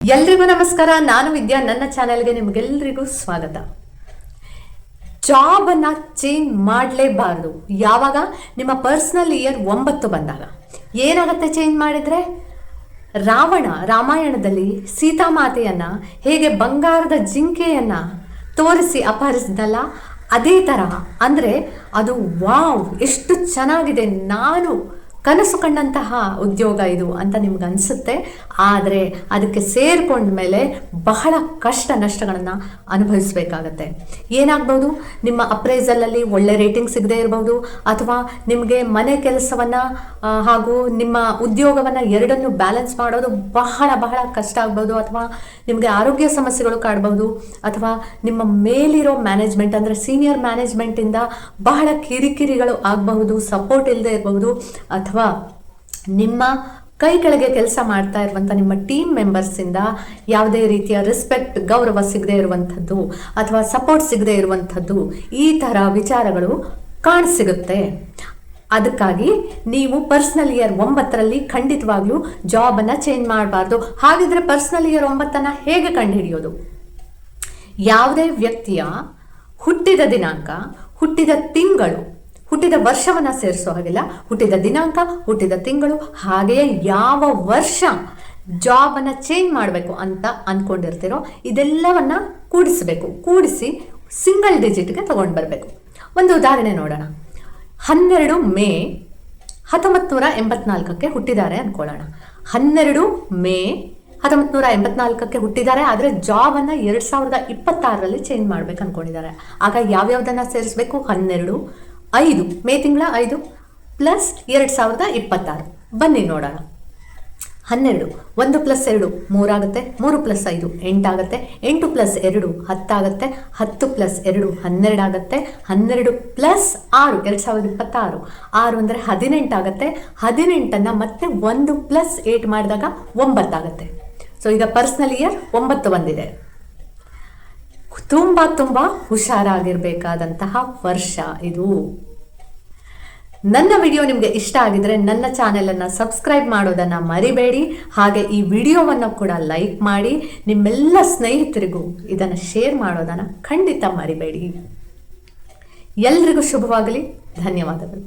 ಎಲ್ರಿಗೂ ನಮಸ್ಕಾರ. ನಾನು ವಿದ್ಯಾ, ನನ್ನ ಚಾನೆಲ್ಗೆ ನಿಮಗೆಲ್ರಿಗೂ ಸ್ವಾಗತ. ಜಾಬ್ ಅನ್ನ ಚೇಂಜ್ ಮಾಡಲೇಬಾರ್ದು. ಯಾವಾಗ? ನಿಮ್ಮ ಪರ್ಸನಲ್ ಇಯರ್ ಒಂಬತ್ತು ಬಂದಾಗ. ಏನಾಗುತ್ತೆ ಚೇಂಜ್ ಮಾಡಿದ್ರೆ? ರಾವಣ, ರಾಮಾಯಣದಲ್ಲಿ ಸೀತಾಮಾತೆಯನ್ನ ಹೇಗೆ ಬಂಗಾರದ ಜಿಂಕೆಯನ್ನ ತೋರಿಸಿ ಅಪಹರಿಸಿದಲ್ಲ ಅದೇ ತರಹ. ಅಂದರೆ ಅದು ವಾವ್, ಎಷ್ಟು ಚೆನ್ನಾಗಿದೆ. ನಾನು ಕನಸು ಕಂಡಂತಹ ಉದ್ಯೋಗ ಇದು ಅಂತ ನಿಮ್ಗೆ ಅನಿಸುತ್ತೆ. ಆದರೆ ಅದಕ್ಕೆ ಸೇರಿಕೊಂಡ ಮೇಲೆ ಬಹಳ ಕಷ್ಟ ನಷ್ಟಗಳನ್ನು ಅನುಭವಿಸಬೇಕಾಗತ್ತೆ. ಏನಾಗ್ಬೋದು? ನಿಮ್ಮ ಅಪ್ರೈಸಲಲ್ಲಿ ಒಳ್ಳೆ ರೇಟಿಂಗ್ ಸಿಗದೆ ಇರಬಹುದು ಅಥವಾ ನಿಮಗೆ ಮನೆ ಕೆಲಸವನ್ನು ಹಾಗೂ ನಿಮ್ಮ ಉದ್ಯೋಗವನ್ನು ಎರಡನ್ನು ಬ್ಯಾಲೆನ್ಸ್ ಮಾಡೋದು ಬಹಳ ಬಹಳ ಕಷ್ಟ ಆಗ್ಬೋದು, ಅಥವಾ ನಿಮಗೆ ಆರೋಗ್ಯ ಸಮಸ್ಯೆಗಳು ಕಾಡ್ಬೋದು, ಅಥವಾ ನಿಮ್ಮ ಮೇಲಿರೋ ಮ್ಯಾನೇಜ್ಮೆಂಟ್ ಅಂದರೆ ಸೀನಿಯರ್ ಮ್ಯಾನೇಜ್ಮೆಂಟಿಂದ ಬಹಳ ಕಿರಿಕಿರಿಗಳು ಆಗಬಹುದು ಸಪೋರ್ಟ್ ಇಲ್ಲದೆ ಇರಬಹುದು ಅಥವಾ ನಿಮ್ಮ ಕೈ ಕೆಳಗೆ ಕೆಲಸ ಮಾಡ್ತಾ ಇರುವಂಥ ನಿಮ್ಮ ಟೀಮ್ ಮೆಂಬರ್ಸಿಂದ ಯಾವುದೇ ರೀತಿಯ ರೆಸ್ಪೆಕ್ಟ್ ಗೌರವ ಸಿಗದೆ ಇರುವಂಥದ್ದು ಅಥವಾ ಸಪೋರ್ಟ್ ಸಿಗದೆ ಇರುವಂಥದ್ದು ಈ ಥರ ವಿಚಾರಗಳು ಕಾಣಸಿಗುತ್ತೆ. ಅದಕ್ಕಾಗಿ ನೀವು ಪರ್ಸನಲ್ ಇಯರ್ ಒಂಬತ್ತರಲ್ಲಿ ಖಂಡಿತವಾಗ್ಲೂ ಜಾಬನ್ನು ಚೇಂಜ್ ಮಾಡಬಾರ್ದು. ಹಾಗಿದ್ರೆ ಪರ್ಸನಲ್ ಇಯರ್ ಒಂಬತ್ತನ್ನು ಹೇಗೆ ಕಂಡುಹಿಡಿಯೋದು? ಯಾವುದೇ ವ್ಯಕ್ತಿಯ ಹುಟ್ಟಿದ ದಿನಾಂಕ, ಹುಟ್ಟಿದ ತಿಂಗಳು ಹುಟ್ಟಿದ ವರ್ಷವನ್ನ ಸೇರಿಸೋ ಹಾಗಿಲ್ಲ. ಹುಟ್ಟಿದ ದಿನಾಂಕ, ಹುಟ್ಟಿದ ತಿಂಗಳು, ಹಾಗೆಯೇ ಯಾವ ವರ್ಷ ಜಾಬನ್ನು ಚೇಂಜ್ ಮಾಡಬೇಕು ಅಂತ ಅಂದ್ಕೊಂಡಿರ್ತೀರೋ ಇದೆಲ್ಲವನ್ನ ಕೂಡಿಸಬೇಕು. ಕೂಡಿಸಿ ಸಿಂಗಲ್ ಡಿಜಿಟ್ಗೆ ತಗೊಂಡು ಬರಬೇಕು. ಒಂದು ಉದಾಹರಣೆ ನೋಡೋಣ. ಹನ್ನೆರಡು ಮೇ ಹತ್ತೊಂಬತ್ತು ನೂರ ಎಂಬತ್ನಾಲ್ಕಕ್ಕೆ ಹುಟ್ಟಿದ್ದಾರೆ ಅಂದ್ಕೊಳ್ಳೋಣ ಹನ್ನೆರಡು ಮೇ ಹತ್ತೊಂಬತ್ತು ನೂರ ಎಂಬತ್ನಾಲ್ಕಕ್ಕೆ ಹುಟ್ಟಿದ್ದಾರೆ, ಆದರೆ ಜಾಬನ್ನು ಎರಡು ಸಾವಿರದ ಇಪ್ಪತ್ತಾರರಲ್ಲಿ ಚೇಂಜ್ ಮಾಡ್ಬೇಕು ಅಂದ್ಕೊಂಡಿದ್ದಾರೆ ಆಗ ಯಾವ್ಯಾವ್ದನ್ನು ಸೇರಿಸಬೇಕು? ಹನ್ನೆರಡು ಐದು, ಮೇ ತಿಂಗಳ ಐದು ಪ್ಲಸ್ ಎರಡು ಸಾವಿರದ ಇಪ್ಪತ್ತಾರು. ಬನ್ನಿ ನೋಡೋಣ. ಹನ್ನೆರಡು, ಒಂದು ಪ್ಲಸ್ ಎರಡು ಮೂರಾಗುತ್ತೆ ಮೂರು ಪ್ಲಸ್ ಐದು ಎಂಟಾಗುತ್ತೆ ಎಂಟು ಪ್ಲಸ್ ಎರಡು ಹತ್ತಾಗುತ್ತೆ ಹತ್ತು ಪ್ಲಸ್ ಎರಡು, ಹನ್ನೆರಡು ಆಗುತ್ತೆ. ಹನ್ನೆರಡು ಪ್ಲಸ್ ಆರು, ಎರಡು ಸಾವಿರದ ಇಪ್ಪತ್ತಾರು. ಆರು ಅಂದರೆ ಹದಿನೆಂಟಾಗತ್ತೆ ಹದಿನೆಂಟನ್ನು ಮತ್ತೆ ಒಂದು ಪ್ಲಸ್ ಏಟ್ ಮಾಡಿದಾಗ ಒಂಬತ್ತಾಗುತ್ತೆ ಸೊ ಈಗ ಪರ್ಸ್ನಲ್ ಇಯರ್ ಒಂಬತ್ತು ಬಂದಿದೆ ತುಂಬ ತುಂಬ ಹುಷಾರಾಗಿರ್ಬೇಕಾದಂತಹ ವರ್ಷ ಇದು. ನನ್ನ ವಿಡಿಯೋ ನಿಮಗೆ ಇಷ್ಟ ಆಗಿದ್ರೆ ನನ್ನ ಚಾನೆಲನ್ನು ಸಬ್ಸ್ಕ್ರೈಬ್ ಮಾಡೋದನ್ನು ಮರಿಬೇಡಿ. ಹಾಗೆ ಈ ವಿಡಿಯೋವನ್ನು ಕೂಡ ಲೈಕ್ ಮಾಡಿ. ನಿಮ್ಮೆಲ್ಲ ಸ್ನೇಹಿತರಿಗೂ ಇದನ್ನು ಶೇರ್ ಮಾಡೋದನ್ನು ಖಂಡಿತ ಮರಿಬೇಡಿ. ಎಲ್ರಿಗೂ ಶುಭವಾಗಲಿ. ಧನ್ಯವಾದಗಳು.